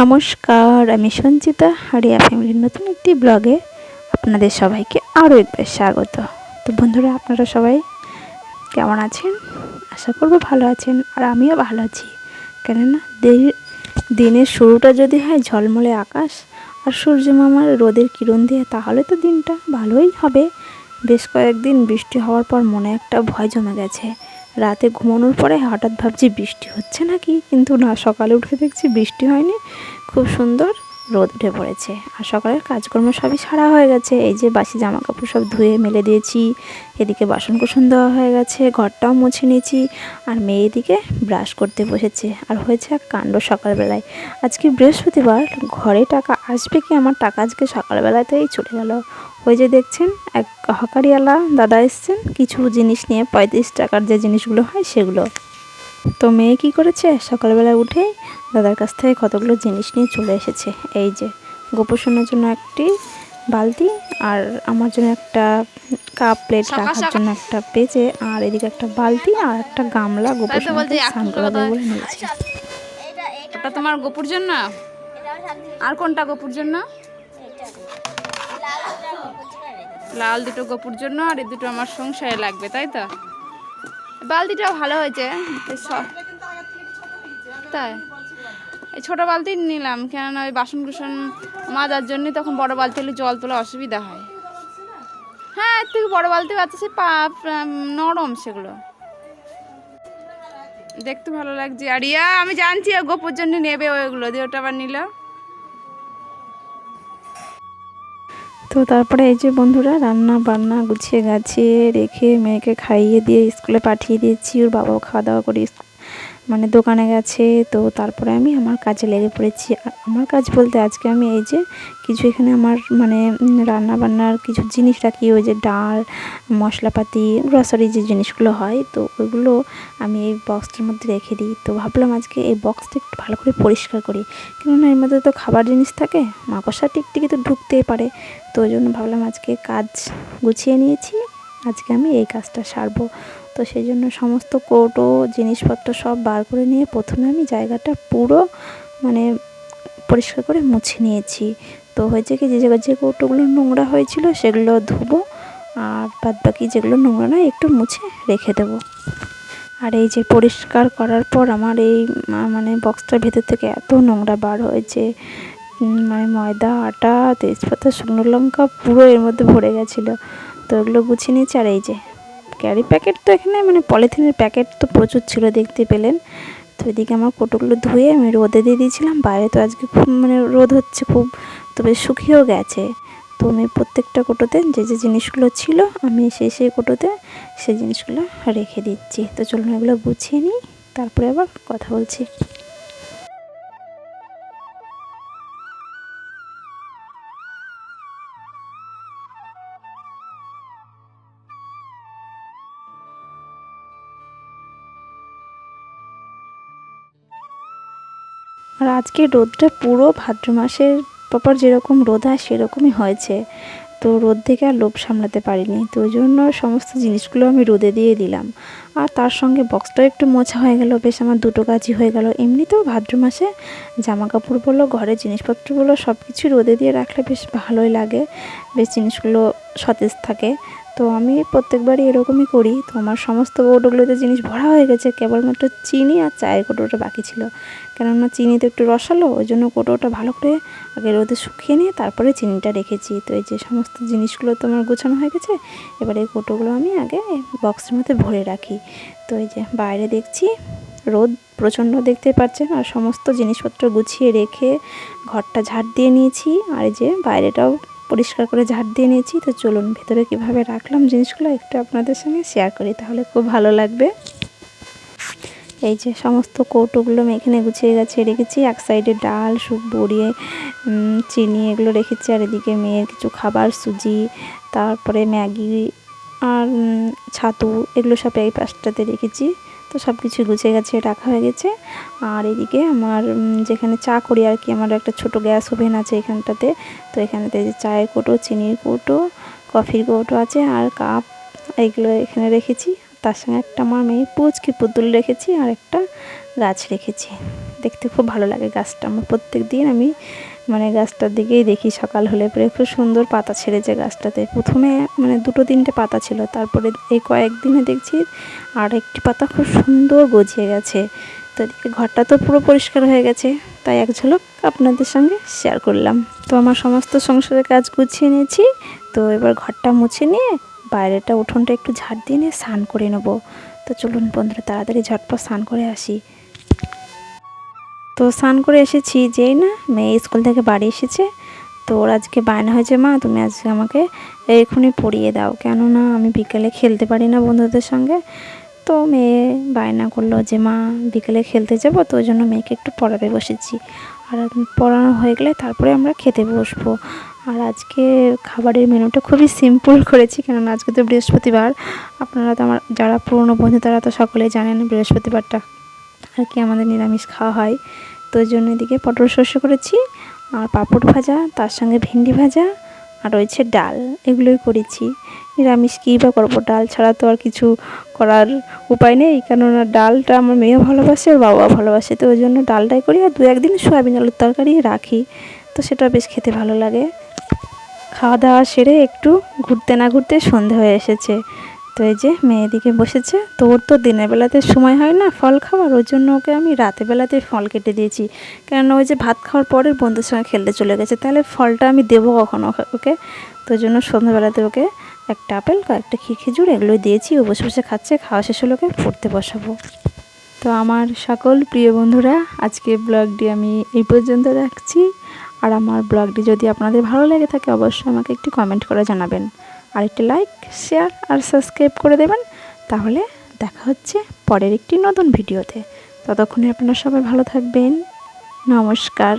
নমস্কার, আমি সঞ্চিতা, হারিয়া ফ্যামিলির নতুন একটি ব্লগে আপনাদের সবাইকে আরও একবার স্বাগত। তো বন্ধুরা, আপনারা সবাই কেমন আছেন? আশা করব ভালো আছেন, আর আমিও ভালো আছি। কেননা দিনের শুরুটা যদি হয় ঝলমলে আকাশ আর সূর্য মামার রোদের কিরণ দিয়ে, তাহলে তো দিনটা ভালোই হবে। বেশ কয়েকদিন বৃষ্টি হওয়ার পর মনে একটা ভয় জমে গেছে। রাতে ঘুমানোর পরে হঠাৎ ভাবছি বৃষ্টি হচ্ছে নাকি? কিন্তু না, সকালে উঠে দেখছি বৃষ্টি হয়নি। খুব সুন্দর রোদ উঠে পড়েছে। আর সকালের কাজকর্ম সবই সারা হয়ে গেছে। এই যে বাসি জামা কাপড় সব ধুয়ে মেলে দিয়েছি, এদিকে বাসন কুসন দেওয়া হয়ে গেছে, ঘরটাও মুছে নিয়েছি, আর মেয়ে এদিকে ব্রাশ করতে বসেছে। আর হয়েছে এক কাণ্ড সকালবেলায়। আজকে বৃহস্পতিবার, ঘরে টাকা আসবে কি? আমার টাকা আজকে সকালবেলাতেই চলে গেল। ওই যে দেখছেন এক হকারিওয়ালা দাদা এসছেন কিছু জিনিস নিয়ে পঁয়ত্রিশ টাকার যে জিনিসগুলো হয় সেগুলো। তো মেয়ে কি করেছে? সকালবেলা উঠে দাদার কাছ থেকে কতগুলো জিনিস নিয়ে চলে এসেছে। এই যে গোপোষণের জন্য একটি বালতি আর আমার জন্য একটা কাপ প্লেট রাখার জন্য একটা পেজে আর এদিকে একটা বালতি আর একটা গামলা স্নান করা বলে নিয়েছি এটা এটা তোমার গোপুর জন্য? আর কোনটা গোপুর জন্য? লাল দুটো গোপুর জন্য আর এই দুটো আমার সংসারে লাগবে, তাই তো? বালতিটাও ভালো হয়েছে। তাই। এই ছোটো বালতি নিলাম, কেননা ওই বাসন কুসন মাজার জন্য তখন বড় বালতি হলে জল তোলা অসুবিধা হয়। হ্যাঁ এর থেকে বড় বালতি আছে, সে পা নরম সেগুলো। দেখতে ভালো লাগছে। আর ইয়া, আমি জানছি গোপুর জন্য নেবে ওইগুলো, দিয়ে ওটা আবার নিল। তো তারপরে এই যে বন্ধুরা রান্না বান্না গুছিয়ে গাছিয়ে রেখে মেয়েকে খাইয়ে দিয়ে স্কুলে পাঠিয়ে দিয়েছি, ওর বাবাও খাওয়া দাওয়া করে মানে দোকানে গেছে, তো তারপরে আমি আমার কাজে লেগে পড়েছি। আমার কাজ বলতে আজকে আমি এই যে কিছু এখানে আমার মানে রান্না বান্নার কিছু জিনিস রাখি, ওই যে ডাল, মশলাপাতি গ্রসারি যে জিনিসগুলো হয়, তো ওইগুলো আমি এই বক্সটার মধ্যে রেখে দিই। তো ভাবলাম আজকে এই বক্সটা একটু ভালো করে পরিষ্কার করি। কেননা এর মধ্যে তো খাবার জিনিস থাকে, মাকড়সা টিকটিকি তো ঢুকতেই পারে। তো ওই জন্য ভাবলাম আজকে কাজ গুছিয়ে নিয়েছি, আজকে আমি এই কাজটা সারবো। তো সেই জন্য সমস্ত কৌটো, জিনিসপত্র সব বার করে নিয়ে প্রথমে আমি জায়গাটা পুরো মানে পরিষ্কার করে মুছে নিয়েছি। তো হয়েছে কি, যে যে কৌটোগুলো নোংরা হয়েছিল সেগুলো ধুবো আর বাদ বাকি যেগুলো নোংরা নয় একটু মুছে রেখে দেবো। আর এই যে পরিষ্কার করার পর আমার এই মানে বক্সটার ভেতর থেকে এত নোংরা বার হয়েছে। মানে ময়দা, আটা, তেজপাতা, শুকনো লঙ্কা পুরো এর মধ্যে ভরে গেছিল। তো ওগুলো গুছিয়ে নিয়েছি আর এই যে ক্যারি প্যাকেট তো এখানে মানে পলিথিনের প্যাকেট তো প্রচুর ছিল, দেখতে পেলেন। তো এদিকে আমার কোটোগুলো ধুয়ে আমি রোদে দিয়ে দিয়েছিলাম। বাইরে তো আজকে খুব মানে রোদ হচ্ছে খুব তবে শুকিয়েও গেছে। তো আমি প্রত্যেকটা কোটোতে যে যে জিনিসগুলো ছিল, আমি সেই সেই কোটোতে সেই জিনিসগুলো রেখে দিচ্ছি। তো চলুন এগুলো গুছিয়ে নিই, তারপরে আবার কথা বলছি। আর আজকে রোদটা পুরো ভাদ্র মাসের পর যেরকম রোদ হয় সেরকমই হয়েছে। তো রোদ থেকে আর লোভ সামলাতে পারিনি। তো ওই জন্য সমস্ত জিনিসগুলো আমি রোদে দিয়ে দিলাম। আর তার সঙ্গে বক্সটাও একটু মোছা হয়ে গেল, বেশ আমার দুটো কাজই হয়ে গেল। এমনিতেও ভাদ্র মাসে জামা কাপড় বলো, ঘরের জিনিসপত্র বলো সব কিছু রোদে দিয়ে রাখলে বেশ ভালোই লাগে। বেশ জিনিসগুলো সতেজ থাকে। তো আমি প্রত্যেকবারই এরকমই করি। তো আমার সমস্ত কৌটোগুলোতে জিনিস ভরা হয়ে গেছে, কেবলমাত্র চিনি আর চায়ের কৌটোটা বাকি ছিল। কেননা চিনি তো একটু রসালো, ওই জন্য কৌটোটা ভালো করে আগে রোদে শুকিয়ে নিয়ে তারপরে চিনিটা রেখেছি। তো এই যে সমস্ত জিনিসগুলো তো আমার গোছানো হয়ে গেছে, এবার এই কৌটোগুলো আমি আগে বক্সের মধ্যে ভরে রাখি। তো এই যে বাইরে দেখছি, রোদ প্রচণ্ড দেখতে পাচ্ছেন, আর সমস্ত জিনিসপত্র গুছিয়ে রেখে ঘরটা ঝাড় দিয়ে নিয়েছি। আর এই যে বাইরেটাও পরিষ্কার করে ঝাড় দিয়ে নিয়েছি। তো চলুন ভেতরে কীভাবে রাখলাম জিনিসগুলো একটু আপনাদের সঙ্গে শেয়ার করি, তাহলে খুব ভালো লাগবে। এই যে সমস্ত কৌটোগুলো আমি এখানে গুছিয়ে গেছে, রেখেছি। এক সাইডে ডাল সুপ বড়িয়ে চিনি এগুলো রেখেছি। আর এদিকে মেয়ের কিছু খাবার, সুজি, তারপরে ম্যাগি আর ছাতু এগুলো সব এই পাশটাতে রেখেছি। তো সব কিছু গুছিয়ে গেছে রাখা হয়ে গেছে। আর এদিকে আমার যেখানে চা করি আর কি আমার একটা ছোট গ্যাস ওভেন আছে এখানটাতে। তো এখানেতে যে চায়ের কৌটো, চিনির কৌটো, কফির কৌটো আছে আর কাপ এইগুলো এখানে রেখেছি। তার সঙ্গে একটা আমার মেয়ে পুচকি পুতুল রেখেছি আর একটা গাছ রেখেছি। দেখতে খুব ভালো লাগে গাছটা। আমার প্রত্যেক দিন আমি মানে গাছটার দিকেই দেখি সকাল হলে। পরে খুব সুন্দর পাতা ছেড়েছে গাছটাতে। প্রথমে মানে দুটো তিনটে পাতা ছিল, তারপরে এই কয়েকদিনে দেখছি আর একটি পাতা খুব সুন্দর গজিয়ে গেছে। তো এদিকে ঘরটা তো পুরো পরিষ্কার হয়ে গেছে, তাই এক ঝলক আপনাদের সঙ্গে শেয়ার করলাম। তো আমার সমস্ত সংসারের কাজ গুছিয়ে নিয়েছি, তো এবার ঘরটা মুছে নিয়ে বাইরেটা উঠোনটা একটু ঝাড় দিয়ে নিয়ে স্নান করে নেব। তো চলুন বন্ধুরা, তাড়াতাড়ি ঝটপট স্নান করে আসি। তো স্নান করে এসেছি, যেই না মেয়ে স্কুল থেকে বাড়ি এসেছে। তো ওর আজকে বায়না হয়েছে, মা তুমি আজকে আমাকে এক্ষুনি পড়িয়ে দাও। কেননা আমি বিকেলে খেলতে পারি না বন্ধুদের সঙ্গে। তো মেয়ে বায়না করল যে, মা বিকেলে খেলতে যাব, তো ওই জন্য মেয়েকে একটু পড়াতে বসেছি। আর পড়ানো হয়ে গেলে তারপরে আমরা খেতে বসবো। আর আজকে খাবারের মেনুটা খুবই সিম্পল করেছি, কেননা আজকে তো বৃহস্পতিবার। আপনারা তো আমার, যারা পুরনো বন্ধু তারা তো সকলেই জানেন বৃহস্পতিবারটা। আর কি আমাদের নিরামিষ খাওয়া হয়। তো জন্য এদিকে পটল শস্য করেছি, আর পাঁপড় ভাজা, তার সঙ্গে ভেন্ডি ভাজা, আর রয়েছে ডাল, এগুলোই করেছি। নিরামিষ কী বা করব, ডাল ছাড়া তো আর কিছু করার উপায় নেই, কেননা ডালটা আমার মেয়েও ভালোবাসে, আর বাবাও ভালোবাসে, তো ওই জন্য ডালটাই করি, আর দু একদিন সয়াবিন আলুর তরকারি রাখি। তো সেটা বেশ খেতে ভালো লাগে। খাওয়া দাওয়া সেরে একটু ঘুরতে না ঘুরতে সন্ধে হয়ে এসেছে। তো এই যে মেয়ে এদিকে বসেছে, তো ওর তো দিনের বেলাতে সময় হয় না ফল খাওয়ার, ওর জন্য ওকে আমি রাতের বেলাতে ফল কেটে দিয়েছি। কেননা ওই যে ভাত খাওয়ার পরে বন্ধুর সঙ্গে খেলতে চলে গেছে, তাহলে ফলটা আমি দেবো কখন ওকে- তো জন্য সন্ধ্যাবেলাতে ওকে একটা আপেল, কয়েকটা খেজুর এগুলো দিয়েছি, ও বসে বসে খাচ্ছে, খাওয়া শেষ হলে ওকে পড়তে বসাবো। তো আমার সকল প্রিয় বন্ধুরা, আজকে ব্লগটি আমি এই পর্যন্ত রাখছি। আর আমার ব্লগটি যদি আপনাদের ভালো লেগে থাকে, অবশ্যই আমাকে একটি কমেন্ট করে জানাবেন। আর একটি লাইক শেয়ার আর সাবস্ক্রাইব করে দেবেন। তাহলে দেখা হচ্ছে পরের একটি নতুন ভিডিওতে ততক্ষণে আপনারা সবাই ভালো থাকবেন। নমস্কার।